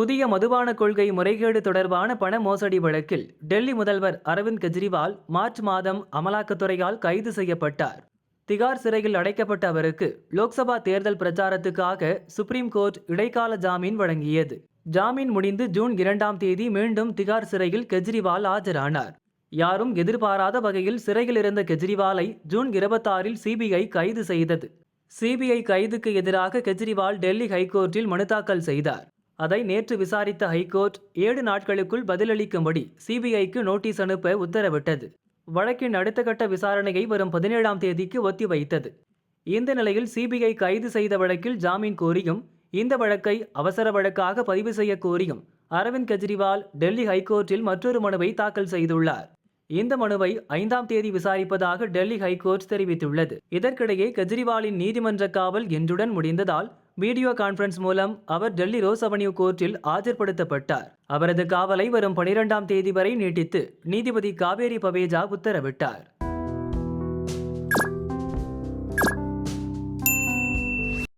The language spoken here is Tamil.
புதிய மதுபான கொள்கை முறைகேடு தொடர்பான பண மோசடி வழக்கில் டெல்லி முதல்வர் அரவிந்த் கெஜ்ரிவால் மார்ச் மாதம் அமலாக்கத்துறையால் கைது செய்யப்பட்டார். திகார் சிறையில் அடைக்கப்பட்ட அவருக்கு லோக்சபா தேர்தல் பிரச்சாரத்துக்காக சுப்ரீம் கோர்ட் இடைக்கால ஜாமீன் வழங்கியது. ஜாமீன் முடிந்து ஜூன் இரண்டாம் தேதி மீண்டும் திகார் சிறையில் கெஜ்ரிவால் ஆஜரானார். யாரும் எதிர்பாராத வகையில் சிறையில் இருந்த கெஜ்ரிவாலை ஜூன் இருபத்தாறில் சிபிஐ கைது செய்தது. சிபிஐ கைதுக்கு எதிராக கெஜ்ரிவால் டெல்லி ஹைகோர்ட்டில் மனு தாக்கல் செய்தார். அதை நேற்று விசாரித்த ஹைகோர்ட் ஏழு நாட்களுக்குள் பதிலளிக்கும்படி சிபிஐக்கு நோட்டீஸ் அனுப்ப உத்தரவிட்டது. வழக்கின் அடுத்த கட்ட விசாரணையை வரும் பதினேழாம் தேதிக்கு ஒத்திவைத்தது. இந்த நிலையில் சிபிஐ கைது செய்த வழக்கில் ஜாமீன் கோரியும் இந்த வழக்கை அவசர வழக்காக பதிவு செய்ய கோரியும் அரவிந்த் கெஜ்ரிவால் டெல்லி ஹைகோர்ட்டில் மற்றொரு மனுவை தாக்கல் செய்துள்ளார். இந்த மனுவை ஐந்தாம் தேதி விசாரிப்பதாக டெல்லி ஹைகோர்ட் தெரிவித்துள்ளது. இதற்கிடையே கெஜ்ரிவாலின் நீதிமன்ற காவல் என்றுடன் முடிந்ததால் வீடியோ கான்பரன்ஸ் மூலம் அவர் டெல்லி ரோஸ் அவென்யூ கோர்ட்டில் ஆஜர்படுத்தப்பட்டார். அவரது காவலை வரும் பனிரெண்டாம் தேதி வரை நீட்டித்து நீதிபதி காவேரி பவேஜா உத்தரவிட்டார்.